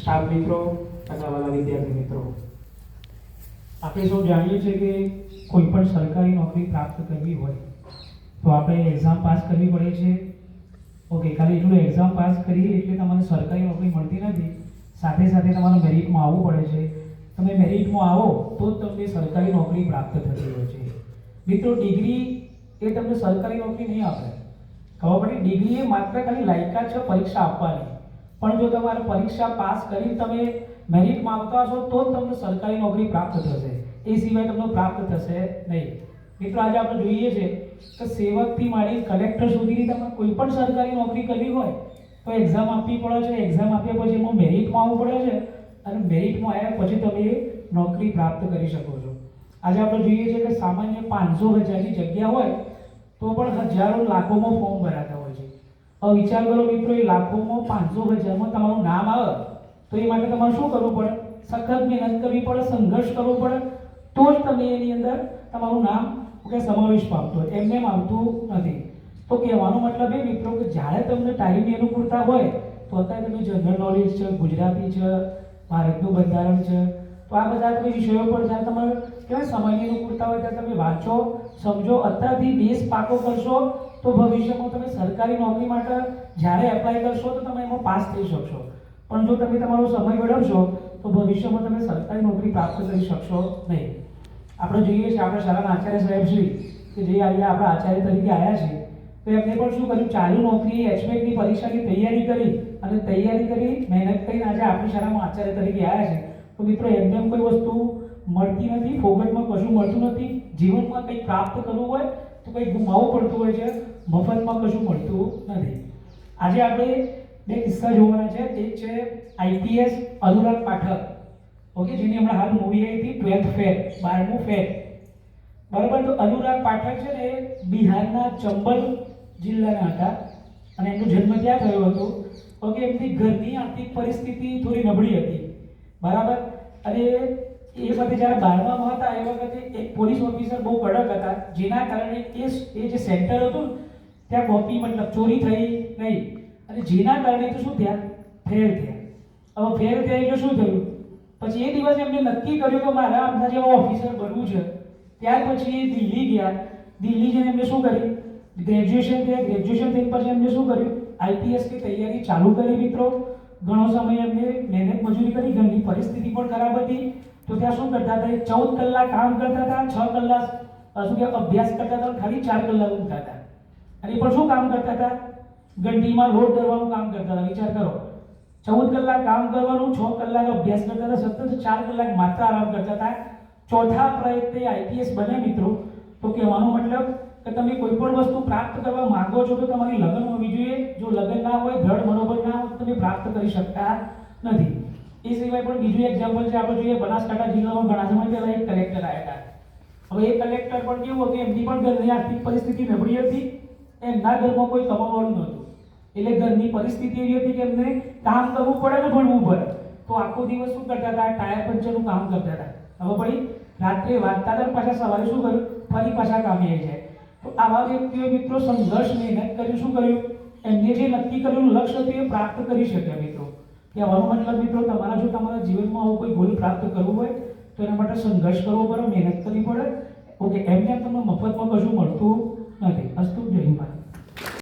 Staff મિત્રો, તથા વાલા વિદ્યાર્થી મિત્રો. આપણે સૌ જાણીએ છીએ કે કોઈ પણ સરકારી નોકરી પ્રાપ્ત કરવી હોય, તો આપણે એક્ઝામ પાસ કરવી પડે છે. ઓકે ખાલી એટલું એક્ઝામ પાસ કરીએ એટલે તમારે સરકારી નોકરી મળતી નથી. સાથે સાથે તમારે મેરિટમાં આવવું પડે છે. તમે મેરિટમાં આવો, તો જ તમને સરકારી નોકરી પ્રાપ્ત થતી હોય છે. મિત્રો ડિગ્રી એ તમને સરકારી નોકરી નહીં આપે. ખબર પડી? ડિગ્રી એ માત્ર ખાલી લાયકાત છે, પરીક્ષા આપવાની. પણ જો તમારે પરીક્ષા પાસ કરી તમે મેરિટમાં આવતા હશો, તો જ તમને સરકારી નોકરી પ્રાપ્ત થશે. એ સિવાય તમને પ્રાપ્ત થશે નહીં. મિત્રો, આજે આપણે જોઈએ છે કે સેવકથી માંડી કલેક્ટર સુધીની તમે કોઈ પણ સરકારી નોકરી કરવી હોય, તો એક્ઝામ આપવી પડે છે. એક્ઝામ આપ્યા પછી એમાં મેરિટમાં આવવું પડે છે અને મેરિટમાં આવ્યા પછી તમે નોકરી પ્રાપ્ત કરી શકો છો. આજે આપણે જોઈએ છે કે સામાન્ય પાંચસો હજારની જગ્યા હોય, તો પણ હજારો લાખોમાં ફોર્મ ભરાતા હવે વિચાર કરો મિત્રો, એ લાખોમાં પાંચસો હજારમાં તમારું નામ આવે, તો એ માટે તમારે શું કરવું પડે? સખત મહેનત કરવી પડે, સંઘર્ષ કરવો પડે, તો જ તમે એની અંદર તમારું નામ કે સમાવેશ પામતો હોય. એમને એમ આવતું નથી. તો કહેવાનો મતલબ એ મિત્રો કે જ્યારે તમને ટાઈમની અનુકૂળતા હોય, તો અત્યારે તમે જનરલ નોલેજ છે, ગુજરાતી છે, ભારતનું બંધારણ છે, તો આ બધા તમે વિષયો પર જ્યારે તમારે કેવાય સમયની અનુકૂળતા હોય ત્યારે તમે વાંચો, સમજો, અત્યારથી બેસ પાકો કરશો તો ભવિષ્યમાં તમે સરકારી નોકરી માટે જ્યારે એપ્લાય કરશો તો તમે એમાં પાસ થઈ શકશો. પણ જો તમે તમારો સમય વેડવશો તો ભવિષ્યમાં તમે સરકારી નોકરી પ્રાપ્ત કરી શકશો નહીં. આપણે જોઈએ છીએ, આપણા શાળાના આચાર્ય સાહેબ શ્રી, કે જે અહીંયા આપણા આચાર્ય તરીકે આવ્યા છે, તો એમને પણ શું કર્યું? ચાલુ નોકરી એચમેટની પરીક્ષાની તૈયારી કરી અને તૈયારી કરી મહેનત કરીને આજે આપણી શાળામાં આચાર્ય તરીકે આવ્યા છે. તો મિત્રો એમને એમ કોઈ વસ્તુ મળતી નથી, ફોગટમાં કશું મળતું નથી. જીવનમાં કંઈ પ્રાપ્ત કરવું હોય તો કંઈ ગુમાવવું પડતું હોય છે. મફતમાં કશું મળતું નથી. આજે આપણે બે કિસ્સા જોવાના છે. એક છે આઈપીએસ અનુરાગ પાઠક. ઓકે, જેની હમણાં હાલ મૂવી આવી હતી ટ્વેલ્થ ફેર, બારમું ફેર. બરાબર, તો અનુરાગ પાઠક છે ને બિહારના ચંબલ જિલ્લાના હતા અને એમનો જન્મ ત્યાં થયો હતો. ઓકે, એમની ઘરની આર્થિક પરિસ્થિતિ થોડી નબળી હતી. બરાબર? અને એ વખતે જ્યારે બારમામાં હતા, એ વખતે એક પોલીસ ઓફિસર બહુ કડક હતા. જેના કારણે એ જે સેન્ટર હતું ત્યાં કોપી મતલબ ચોરી થઈ નહીં. અને જેના કારણે તો શું થયા? ફેલ થયા. હવે ફેલ થયા એટલે શું થયું? પછી એ દિવસે એમને નક્કી કર્યું કે મારા આમના જેવા ઓફિસર બનવું છે. ત્યાર પછી એ દિલ્હી ગયા. દિલ્હી જઈને એમને શું કર્યું? ગ્રેજ્યુએશન થયા. ગ્રેજ્યુએશન થઈને પછી એમને શું કર્યું? આઈપીએસની તૈયારી ચાલુ કરી મિત્રો. ઘણો સમય એમને મહેનત મજૂરી કરી. ઘરની પરિસ્થિતિ પણ ખરાબ હતી. તો ત્યાં શું કરતા હતા? એ ચૌદ કલાક કામ કરતા હતા છ કલાક અ, શું કહેવાય અભ્યાસ કરતા હતા અને ખાલી ચાર કલાક ઊંઘતા હતા. અને પણ શું કામ કરતા હતા? ઘંટીમાં લોટ કરવાનું કામ કરતા હતા. વિચાર કરો. ચૌદ કલાક કામ કરવાનું, છ કલાક અભ્યાસ કરતા હતા, સતત ચાર કલાક માત્ર આરામ કરતા હતા. ચોથા પ્રયત્ને આઈપીએસ બને મિત્રો. તો કહેવાનો મતલબ કે તમે કોઈ પણ વસ્તુ પ્રાપ્ત કરવા માંગો છો તો તમારી લગન હોવી જોઈએ. જો લગન ના હોય, દ્રઢ મનોબળ ના હોય તમે પ્રાપ્ત કરી શકતા નથી. એ સિવાય પણ બીજું એક્ઝામ્પલ છે આપણે જોઈએ, બનાસકાંઠા જિલ્લામાં ઘણા સમય પહેલા એક કલેક્ટર આવ્યા હતા. હવે એ કલેક્ટર પણ કેવું હતું, એમની પણ ઘરની આર્થિક પરિસ્થિતિ નબળી હતી. એમના ઘરમાં કોઈ કમાવાનું નહોતું. એટલે ઘરની પરિસ્થિતિ એવી હતી કે એમને કામ કરવું પડે ને ભણવું પડે. તો આખો દિવસ શું કરતા હતા? ટાયર પંચરનું કામ કરતા હતા. હવે પડી? રાત્રે વાંચતા હતા પાછા સવારે શું કર્યું? ફરી પાછા કામે આવી જાય. તો આવા વ્યક્તિઓ મિત્રો સંઘર્ષ, મહેનત કર્યું. શું કર્યું? એમને જે નક્કી કરેલું લક્ષ્ય હતું એ પ્રાપ્ત કરી શક્યા મિત્રો. કહેવાનો મતલબ મિત્રો, તમારા જો તમારા જીવનમાં આવું કોઈ ગોલ પ્રાપ્ત કરવું હોય, તો એના માટે સંઘર્ષ કરવો પડે, મહેનત કરવી પડે. ઓકે, એમને તમને મફતમાં કશું મળતું નથી અસ્તુ જય હિન્દ